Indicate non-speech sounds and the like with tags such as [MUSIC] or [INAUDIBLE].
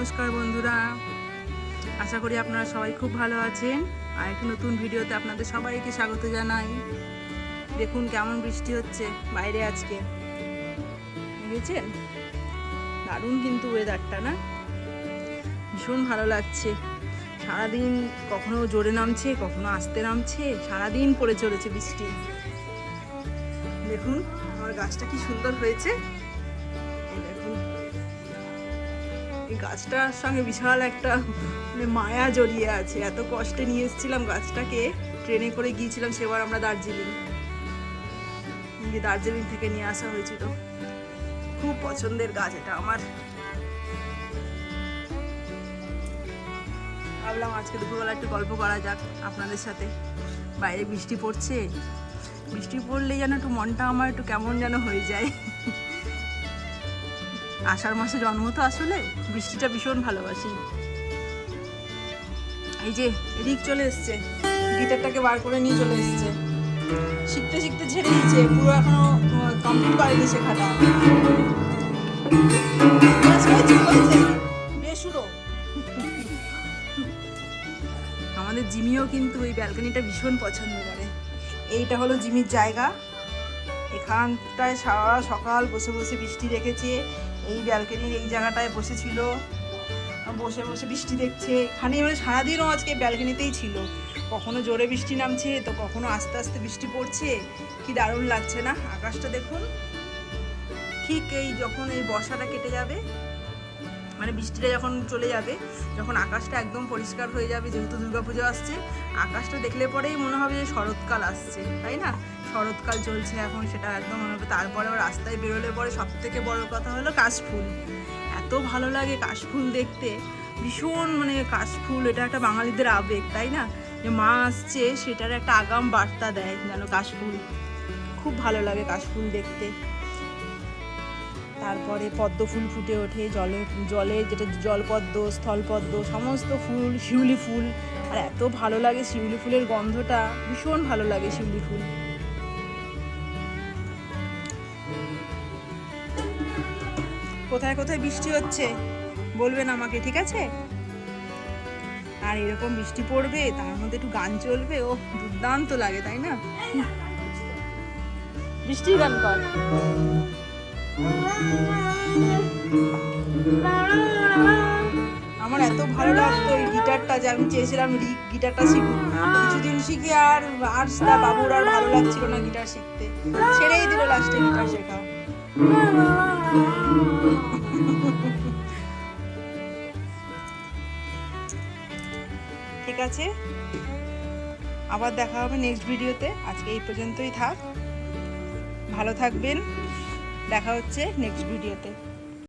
নমস্কার বন্ধুরা। আশা করি আপনারা সবাই খুব ভালো আছেন। আর একটি নতুন ভিডিওতে আপনাদের সবাইকে স্বাগত জানাই। দেখুন কেমন বৃষ্টি হচ্ছে বাইরে আজকে। বুঝেছেন দারুণ কিন্তু ওয়েদারটা না? ভীষণ ভালো লাগছে। সারাদিন কখনো জোরে নামছে, কখনো আস্তে নামছে, সারাদিন পড়ে চলেছে বৃষ্টি। দেখুন, আমার গাছটা কি সুন্দর হয়েছে। এই গাছটার সঙ্গে বিশাল একটা মানে মায়া জড়িয়ে আছে। এত কষ্টে নিয়ে এসেছিলাম গাছটাকে। ট্রেনে করে গিয়েছিলাম, সেবার আমরা দার্জিলিং। দার্জিলিং থেকে নিয়ে আসা হয়েছিল। খুব পছন্দের গাছ এটা আমার। ভাবলাম আজকে দুপুরবেলা একটু গল্প করা যাক আপনাদের সাথে। বাইরে বৃষ্টি পড়ছে। বৃষ্টি পড়লে যেন একটু মনটা আমার একটু কেমন যেন হয়ে যায়। আষাঢ় মাসে জন্ম তো আসলে, বৃষ্টিটা ভীষণ ভালোবাসি। এই যে, এদিক চলে এসছে, গিটারটাকে বার করে নিয়ে চলে এসছে। শিখতে শিখতে ছেড়ে দিয়েছে, পুরো এখনও কমপ্লিট করেনি শেখাটা। আমাদের জিমিও কিন্তু এই ব্যালকনিটা ভীষণ পছন্দ করে। এইটা হলো জিমির জায়গা। এখানটায় সারা সকাল বসে বসে বৃষ্টি দেখেছে। এই ব্যালকনির এই জায়গাটায় বসেছিল। বসে বসে বৃষ্টি দেখছে। এখানে মানে সারাদিনও আজকে ব্যালকনিতেই ছিল। কখনো জোরে বৃষ্টি নামছে, তো কখনো আস্তে আস্তে বৃষ্টি পড়ছে। কি দারুণ লাগছে না? আকাশটা দেখুন। ঠিক এই যখন এই বর্ষাটা কেটে যাবে মানে বৃষ্টিটা যখন চলে যাবে, যখন আকাশটা একদম পরিষ্কার হয়ে যাবে, যেহেতু দুর্গাপুজো আসছে, আকাশটা দেখলে পরেই মনে হবে যে শরৎকাল আসছে, তাই না? শরৎকাল চলছে এখন, সেটা একদম মনে হবে তারপরে আবার রাস্তায় বেরোলে পরে সব থেকে বড় কথা হলো কাশফুল। এত ভালো লাগে কাশফুল দেখতে। ভীষণ মানে কাশফুল, এটা একটা বাঙালিদের আবেগ, তাই না? যে মা আসছে, সেটার একটা আগাম বার্তা দেয় যেন কাশফুল। খুব ভালো লাগে কাশফুল দেখতে। তারপরে পদ্ম ফুল ফুটে ওঠে, জলে জলে যেটা জলপদ্ম, স্থলপদ্ম, সমস্ত ফুল, শিউলি ফুল। আর এত ভালো লাগে শিউলি ফুলের গন্ধটা। ভীষণ ভালো লাগে শিউলি ফুল। কোথায় কোথায় বৃষ্টি হচ্ছে? বলবেন আমাকে ঠিক আছে? আর এরকম বৃষ্টি পড়বে তার মধ্যে একটু গান চলবে ও দুর্দান্ত লাগে তাই না? বৃষ্টির গান কর। আমার এত ভালো লাগতো এই গিটারটা যে আমি চেয়েছিলাম গিটারটা শিখুক। কিছুদিন শিখে আর আর বাবুর আর ভালো লাগছিল না গিটার শিখতে। ছেড়েই দিল লাস্টে গিটার শেখা। [LAUGHS] ঠিক আছে? আবার দেখা হবে নেক্সট ভিডিওতে আজকে এই পর্যন্তই থাক। ভালো থাকবেন। দেখা হচ্ছে নেক্সট ভিডিওতে